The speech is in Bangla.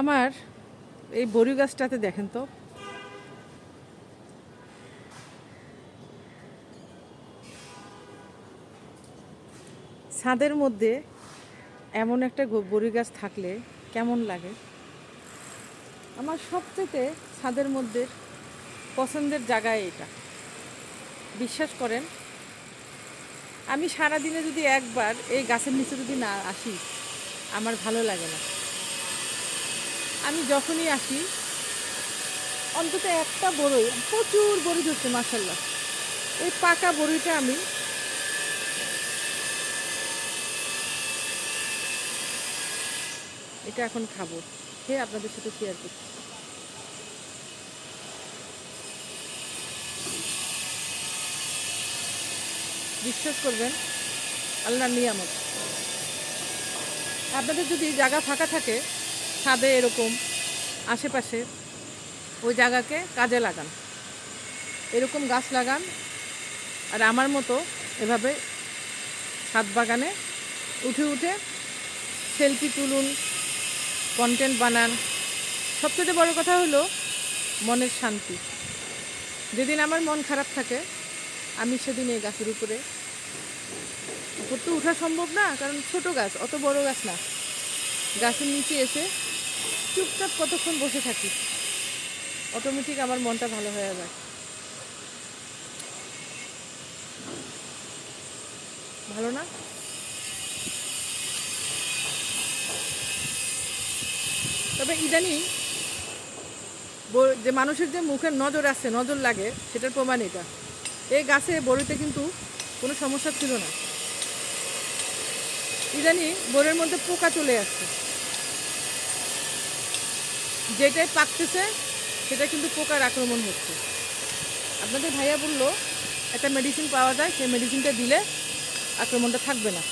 আমার এই বড়ি গাছটাতে দেখেন তো। ছাদের মধ্যে এমন একটা বড়ি গাছ থাকলে কেমন লাগে? আমার সবচেয়ে ছাদের মধ্যে পছন্দের জায়গা এটা বিশ্বাস করেন, আমি সারাদিনে যদি একবার এই গাছের নিচে যদি না আসি, আমার ভালো লাগে না। আমি যখনই আসি, অন্তত একটা বড়ই, প্রচুর বড়ি ধরছে মাসাল্লাহ এই পাকা বড়িটা আমি এটা এখন খাব, খেয়ে আপনাদের সাথে শেয়ার করছি। বিশ্বাস করবেন আল্লাহ নিয়ামত। আপনাদের যদি জায়গা ফাঁকা থাকে ছাদে এরকম আশেপাশে ওই জায়গাকে কাজে লাগান। এরকম গাছ লাগান আর আমার মতো এভাবে ছাদ বাগানে উঠে উঠে সেলফি তুলুন কন্টেন্ট বানান। সবচেয়ে বড় কথা হলো মনের শান্তি। যেদিন আমার মন খারাপ থাকে, আমি সেদিন এই গাছের উপরে উপর তো ওঠা সম্ভব না, কারণ ছোট গাছ, অত বড় গাছ না। গাছের নিচে এসে চুপচাপ কতক্ষণ বসে থাকি? অটোমেটিক আমার মনটা ভালো হয়ে যায়। ভালো না? তবে ইদানিং যে মানুষের যে মুখের নজর আছে, নজর লাগে, সেটার প্রমাণ এটা। এই গাছে, বড়িতে কিন্তু কোনো সমস্যা ছিল না। ইদানিং বড়ির মধ্যে পোকা চলে আসছে। যেটাই পাকতেছে সেটা কিন্তু পোকার আক্রমণ হচ্ছে। আপনাদের ভাইয়া বলল, একটা মেডিসিন পাওয়া যায়, সেই মেডিসিনটা দিলে আক্রমণটা থাকবে না।